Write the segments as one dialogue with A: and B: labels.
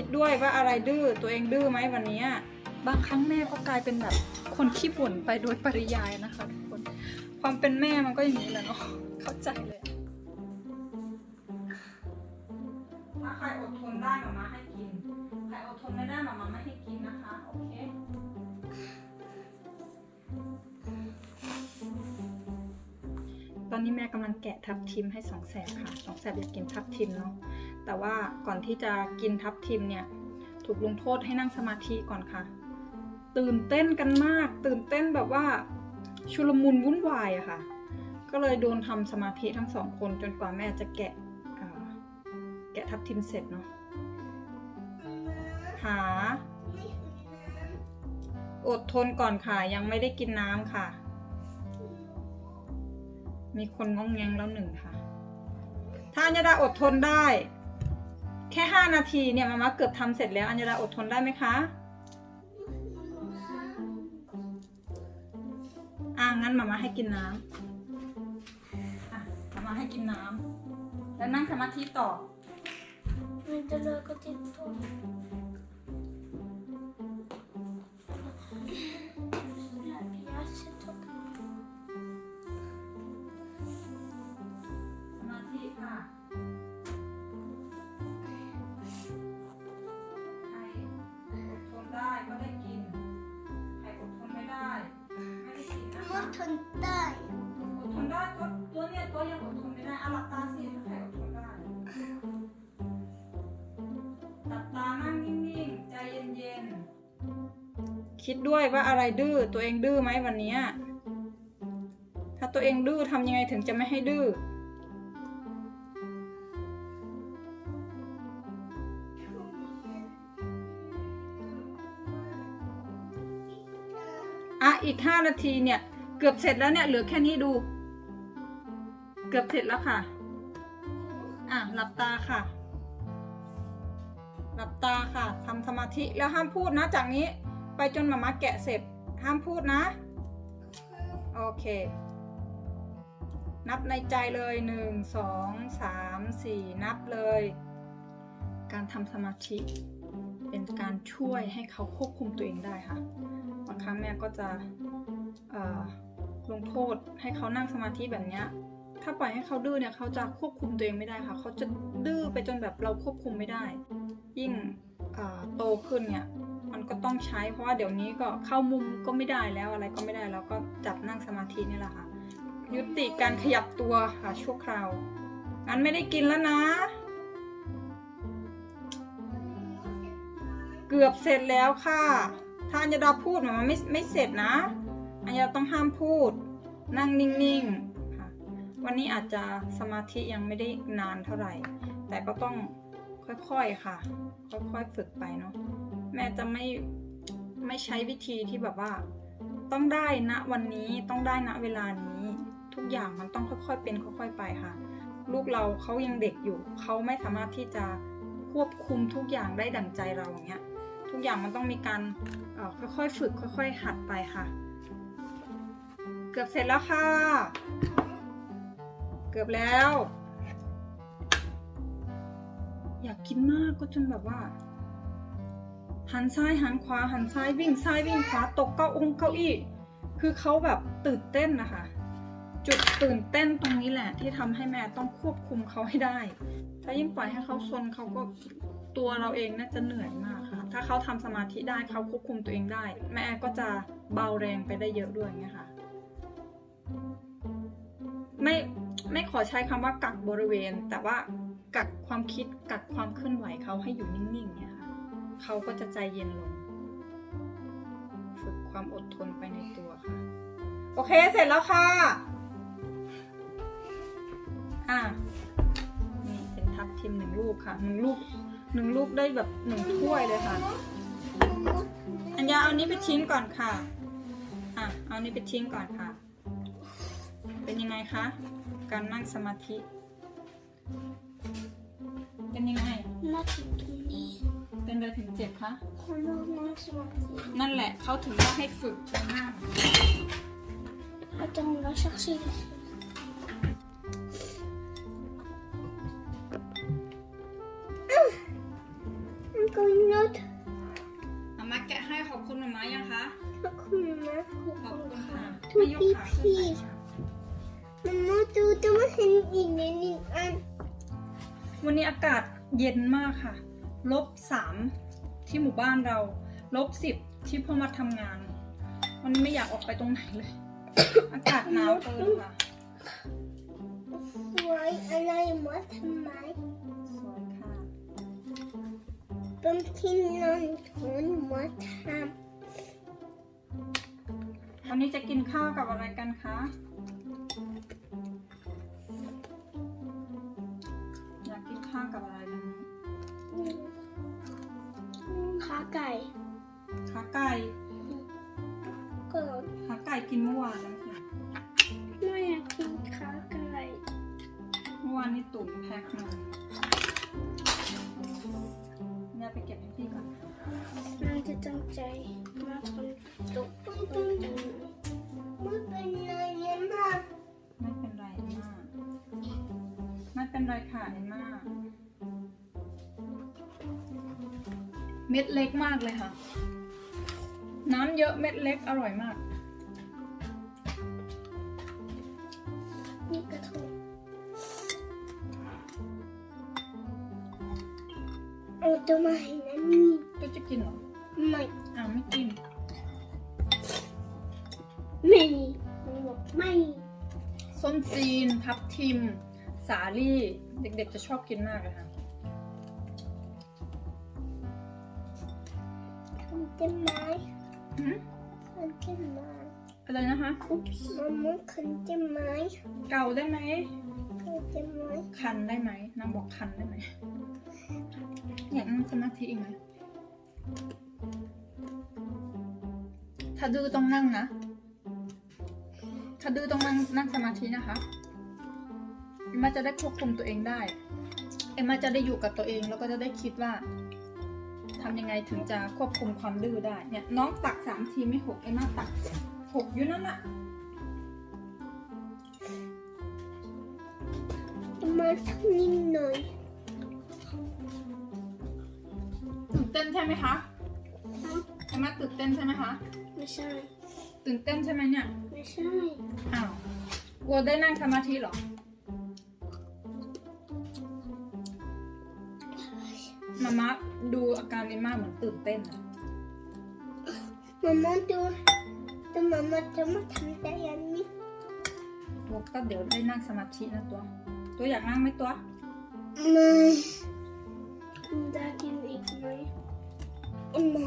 A: คิดด้วยว่าอะไรดื้อตัวเองดื้อไหมวันเนี้ยบางครั้งแม่ก็กลายเป็นแบบคนขี้บ่นไปโดยปริยายนะคะทุกคนความเป็นแม่มันก็อย่างนี้แหละเนาะเข้าใจเลยถ้าใครอดทนได้มามาให้กินใครอดทนไม่ได้มามาไม่ให้กินนะคะโอเคตอนนี้แม่กำลังแกะทับทิมให้สองแสบค่ะสองแสบอยากกินทับทิมเนาะ แต่ว่าก่อนที่จะกินทับทิมเนี่ย ถูกลงโทษให้นั่งสมาธิก่อนค่ะ ตื่นเต้นกันมาก ตื่นเต้นแบบว่าชุลมุนวุ่นวายอะค่ะ ก็เลยโดนทำสมาธิทั้งสองคนจนกว่าแม่จะแกะแกะทับทิมเสร็จเนาะหาอดทนก่อนค่ะ ยังไม่ได้กินน้ำค่ะ มีคนงองแงงแล้วหนึ่งค่ะ ถ้าญาดาอดทนได้ แค่ห้านาทีเนี่ยมาม่าเกือบทำเสร็จแล้วอัญญาดาอดทนได้ไหมคะ อ่างั้นมาม่าให้กินน้ำอะมาม่าให้กินน้ำแล้วนั่งสมาธิต่อ
B: Inte röka till tom. Pjäser
A: กินนะคะ
B: Mot hon där.
A: อดทนได้ตัวตัวเนี่ยตัวยังอดทนไม่ได้เอาหลับตาสิถ้าใครอดทนได้หลับตานั่งนิ่งๆใจเย็นๆคิดด้วยว่าอะไรดื้อตัวเองดื้อไหมวันเนี้ยถ้าตัวเองดื้อทำยังไงถึงจะไม่ให้ดื้ออะอีกห้านาทีเนี่ย เกือบเสร็จแล้วเนี่ยเหลือแค่นี้ดู เกือบเสร็จแล้วค่ะ อะหลับตาค่ะ หลับตาค่ะทำสมาธิแล้วห้ามพูดนะจากนี้ ไปจนมาม่าแกะเสร็จ ห้ามพูดนะ โอเค นับในใจเลยหนึ่งสองสามสี่นับเลย การทำสมาธิเป็นการช่วยให้เขาควบคุมตัวเองได้ค่ะบางครั้งแม่ก็จะเอ่อ ลงโทษให้เขานั่งสมาธิแบบเนี้ยถ้าปล่อยให้เขาดื้อเนี่ยเขาจะควบคุมตัวเองไม่ได้ค่ะ เขาจะดื้อไปจนแบบเราควบคุมไม่ได้ ยิ่งโตขึ้นเนี่ยมันก็ต้องใช้เพราะว่าเดี๋ยวนี้ก็เข้ามุมก็ไม่ได้แล้วอะไรก็ไม่ได้แล้วก็จับนั่งสมาธินี่แหละค่ะ ยุติการขยับตัวค่ะชั่วคราวงั้นไม่ได้กินแล้วนะ เกือบเสร็จแล้วค่ะถ้าอัญญาดาพูดมันไม่ไม่เสร็จนะ อัญญาต้องห้ามพูด นั่งนิ่งๆค่ะวันนี้อาจจะสมาธิยังไม่ได้นานเท่าไหร่ แต่ก็ต้องค่อยๆค่ะ ค่อยๆฝึกไปเนาะแม่จะไม่ไม่ใช้วิธีที่แบบว่า ต้องได้ณวันนี้ต้องได้ณเวลานี้ทุกอย่างมันต้องค่อยๆเป็นค่อยๆไปค่ะ ลูกเราเขายังเด็กอยู่เขาไม่สามารถที่จะควบคุมทุกอย่างได้ดั่งใจเราอย่างเงี้ยทุกอย่างมันต้องมีการค่อยๆฝึกค่อย ๆ หัดไปค่ะ กือบเสร็จแล้วค่ะ เกือบแล้ว อยากกินมากก็จนแบบว่า หันซ้ายหันขวาหันซ้ายวิ่งซ้ายวิ่งขวาตกเก้าองเก้าอี้ คือเขาแบบตื่นเต้นนะคะ จุดตื่นเต้นตรงนี้แหละ ที่ทำให้แม่ต้องควบคุมเขาให้ได้ ถ้ายิ่งปล่อยให้เขาซนเขาก็ตัวเราเองน่าจะเหนื่อยมากค่ะ ถ้าเขาทำสมาธิได้เขาควบคุมตัวเองได้ แม่ก็จะเบาแรงไปได้เยอะด้วยอย่างค่ะ ไม่ไม่ขอใช้คำว่ากักบริเวณ แต่ว่ากักความคิดกักความเคลื่อนไหวเขาให้อยู่นิ่งๆเนี่ยค่ะเขาก็จะใจเย็นลง ฝึกความอดทนไปในตัวค่ะ โอเคเสร็จแล้วค่ะ อะนี่เป็นทับทิมหนึ่งลูกค่ะหนึ่งลูกหนึ่งลูกได้แบบหนึ่งถ้วยเลยค่ะ อัญญาเอานี้ไปทิ้งก่อนค่ะ อะเอานี้ไปทิ้งก่อนค่ะ เป็นยังไงคะ การนั่งสมาธิ เป็นยังไง
B: Nattuni.
A: เป็นไปถึงเจ็บคะ
B: Kolla hon som att
A: นั่นแหละเขาถึงว่าให้ฝึกนั่ง
B: att hon har cherché. Mm.
A: มายังคะ
B: ขอบคุณนะ
A: ขอบคุณค่ะ
B: ทุก
A: ไม่ยก
B: พี่
A: ขาขึ้น
B: พี่
A: ไปค่ะ
B: มันมาดูจะมาเห็นอีกนิดนึงอัน
A: วันนี้อากาศเย็นมากค่ะ ลบสามที่หมู่บ้านเรา ลบสิบที่พ่อมาทำงาน วันนี้ไม่อยากออกไปตรงไหนเลย อากาศหนาวเกินค่ะ
B: สวยอะไรมาทำไม
A: สวยค่ะ
B: เป็นที่นอนทุนมาท
A: วันนี้จะกินข้าวกับอะไรกันคะ ไก่
B: ขาไก่
A: ก็ขาไก่กินเมื่อวานแล้วค่ะ
B: ไม่อยากกินขาไก่
A: เมื่อวานนี้ตุ๋นแพ็คมาเนี่ยไปเก็บให้พี่ก่อน
B: มันจะตั้งใจมาทำตุกไม่เป็นไรไม่เป็นไรยังมา
A: ไม่เป็นไรเอ็มม่าไม่เป็นไรค่ะ เอ็มม่าเม็ดเล็กมากเลยค่ะ น้ำเยอะเม็ดเล็กอร่อยมาก
B: นี่กระทงเอาตัวมาให้นั่นนี่
A: ก็จะกินเหรอ
B: ไม่
A: อ้าวไม่กิน
B: ไม่มันบอกไม่
A: ส้มจีนทับทิม สาลี่ เด็กๆจะชอบกินมากเลยค่ะ
B: ทำได้ไหม
A: หืม
B: ทำได้ไหม
A: อะไรนะคะ
B: มันมันคันได้ไหม
A: เก่าได้ไหม
B: คันได้ไหม
A: คันได้ไหมนางบอกคันได้ไหมอยากนั่งสมาธิอีกไหมถ้าดื้อต้องนั่งนะ ถ้าดื้อต้องนั่งนั่งสมาธินะคะ เอ็มมาจะได้ควบคุมตัวเองได้ เอ็มมาจะได้อยู่กับตัวเองแล้วก็จะได้คิดว่า ทำยังไงถึงจะควบคุมความดื้อได้เนี่ยน้องตักสามทีไม่หกเอ็มมาตักหกอยู่นั่นแหละ
B: มาทำนิดหน่อย
A: ตื่นเต้นใช่ไหมคะ
B: ฮะ
A: เอ็มมาตื่นเต้นใช่ไหมคะ
B: ไม่ใช่
A: ตื่นเต้นใช่ไหมเนี่ย
B: ไม่ใช่
A: อ้าวกลัวได้นั่งสมาธิเหรอมาม่า ดูอาการเอมม่าเหมือนตื่นเต้นอะ
B: มามาดูแต่มามาจะมาทำได้ยังนี้
A: ตัวก็เดี๋ยวได้นั่งสมาธินะตัว ตัวอยากนั่งไหมตัว
B: ไม่ได้กินอีกไหมไม่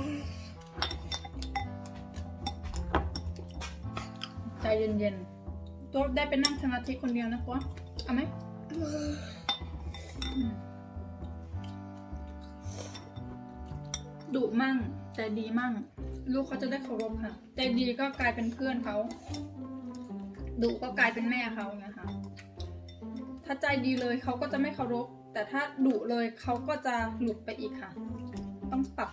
A: ใจเย็นๆ ตัวได้ไปนั่งสมาธิคนเดียวนะตัวเอาไหม
B: ไม่
A: อืม ดุมั่งใจดีมั่ง ลูกเขาจะได้เคารพค่ะ ใจดีก็กลายเป็นเพื่อนเขาดุก็กลายเป็นแม่เขาอย่างเงี้ยค่ะ ถ้าใจดีเลยเขาก็จะไม่เคารพ แต่ถ้าดุเลยเขาก็จะหลุดไปอีกค่ะ ต้องปรับ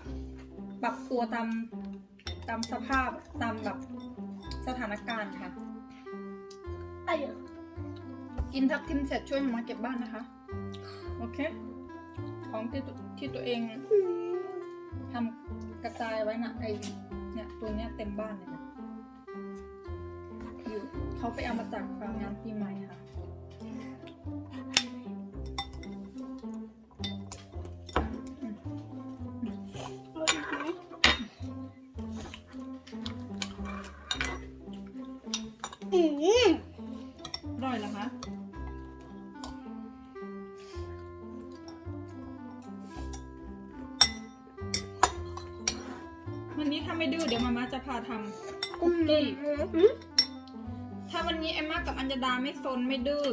A: ปรับตัวตามตามสภาพตามแบบสถานการณ์ค่ะ
B: อะไร
A: กินทับทิมเสร็จช่วยมามาเก็บบ้านนะคะ โอเค ของที่ตัวที่ตัวเอง
B: อืม
A: ทำกระจายไว้นะไอเนี่ยตัวเนี้ยเต็มบ้านเลยนะอยู่เขาไปเอามาจากงานปีใหม่ค่ะ
B: เอาอีกไหมอืม
A: อร่อยเหรอคะ นี้ถ้าไม่ดื้อเดี๋ยวมาม่าจะพาทำคุกกี้
B: อืม
A: ถ้าวันนี้เอมมากับอัญญดาไม่ซนไม่ดื้อ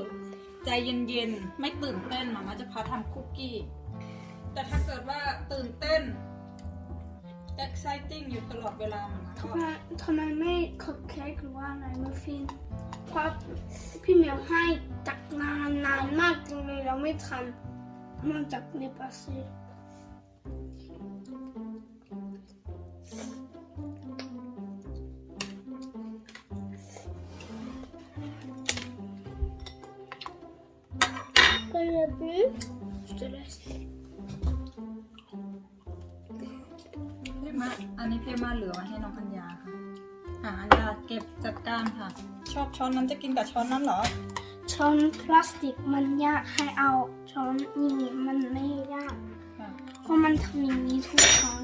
A: ใจเย็นๆไม่ตื่นเต้นหมามาจะพาทำคุกกี้ แต่ถ้าเกิดว่าตื่นเต้น exciting อยู่ตลอดเวลาหมามา
B: ทำ
A: ก็
B: ไมทำไมไม่คัพเค้กหรือว่าอะไรมาฟินเพราะพี่เหมียวให้ตักนานนานมากจริงเลยเราไม่ทันมันจากในปาซี Très bien. Je te laisse.
A: เรียกมาอันนี้พี่มาเหลือไว้ให้น้องอัญญาค่ะอ่าอัญญาเก็บจัดการค่ะ ชอบช้อนนั้นจะกินกับช้อนนั้นเหรอ
B: ช้อนพลาสติกมันยากให้เอาช้อนนี่มันไม่ยาก
A: ค่ะ
B: เพราะมันทำอย่างนี้ทุกครั้ง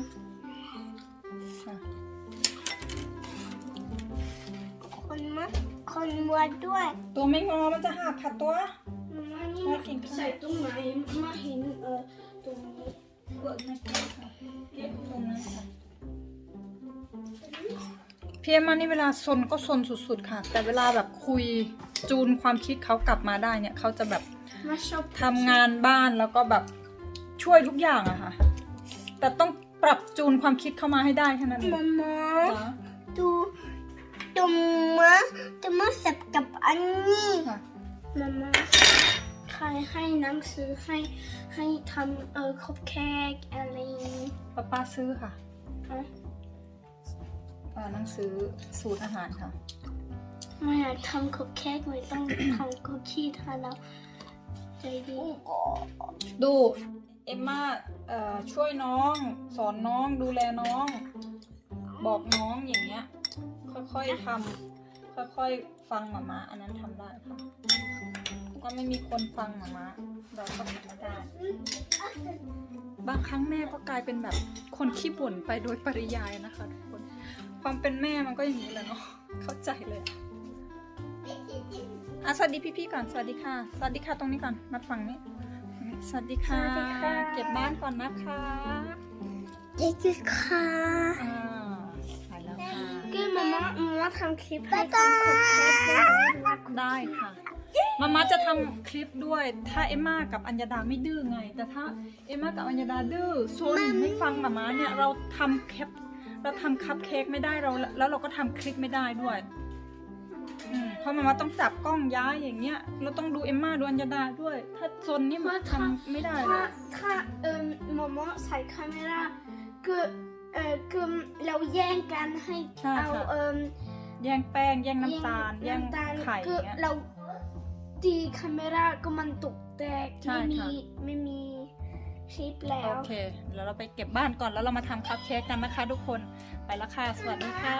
A: ค่ะ
B: คนมะคนวัวด้วย
A: ตัวไม่งอมันจะหักค่ะตัว
B: มานี่
A: น่ากินค่ะ
B: ใส่ตรงไหนมาเห็นเออตรงนี้
A: เบิกไม่กินค่ะเก็บตรงนั้นค่ะพี่เอ็มมานี่เวลาซนก็ซนสุดๆค่ะ แต่เวลาแบบคุยจูนความคิดเขากลับมาได้เนี่ยเขาจะแบบ
B: มาชอบ
A: ทำงานบ้านแล้วก็แบบช่วยทุกอย่างอะค่ะ แต่ต้องปรับจูนความคิดเข้ามาให้ได้แค่นั้นเอง
B: มามา
A: จ้ะ
B: ดูตรงมะตรงมะสับกับอันนี้
A: ค่ะ
B: มา มาใครให้หนังสือให้ให้ทำเออคบแคกอะไรอย่างนี้
A: ป้าป้าซื้อค่ะ
B: ฮะ
A: อ่าหนังสือสูตรอาหารค่ะ
B: ไม่อยากทำคุกเค้กไม่ต้องทำคุกกี้ทานแล้วใจดี
A: ดูเอ็มมาเอ่อช่วยน้อง สอนน้องดูแลน้อง บอกน้องอย่างเงี้ย ค่อยๆทำค่อยๆฟังหมามาอันนั้นทำได้ค่ะ ก็ไม่มีคนฟังหมามาเราก็ทำไม่ได้ บางครั้งแม่ก็กลายเป็นแบบคนขี้บ่นไปโดยปริยายนะคะทุกคน ความเป็นแม่มันก็อย่างนี้แหละเนาะ เข้าใจเลยอะอะสวัสดีพี่ๆก่อน สวัสดีค่ะ สวัสดีค่ะตรงนี้ก่อน มาฝั่งนี้ สวัสดีค่ะเก็บบ้านก่อนนะคะ
B: เจ๊จิค่ะ
A: อ่าไปแล้วค่ะ
B: ก็มาม่ามาม่าทำคลิปให้ทำคุกเค้กด้วย
A: ได้ค่ะ มาม่าจะทำคลิปด้วย ถ้าเอมมากับอัญญาดาไม่ดื้อไง แต่ถ้าเอมมากับอัญญาดาดื้อซนไม่ฟังมาม่าเนี่ยเราทำแคปเราทำคัพเค้กไม่ได้เราแล้วเราก็ทำคลิปไม่ได้ด้วยอืมเพราะมาม่าต้องจับกล้องย้ายอย่างเงี้ย เราต้องดูเอมมาดูอัญญาดาด้วย ถ้าซนนี่มันทำไม่ได้เล
B: ถ้ายถ้าเอิมมาม่าใส่คาเมราก็เออคือเราแย่งกันให้
A: ใช่
B: เอา
A: ค่ะ
B: เอิม
A: แย่งแป้งแย่งน้ำตาลแย่ง
B: น้ำตาล
A: ไข่
B: ก็
A: เงี้ย
B: เรา ตีคาเมราก็มันตกแตก
A: ใช่
B: ไม่มี
A: ค่ะ
B: ไม่มีคลิปแล้
A: โอ
B: ว
A: เค แล้วเราไปเก็บบ้านก่อนแล้วเรามาทำคัพเค้กกันนะคะทุกคน ไปแล้วค่ะ สวัสดีค่ะ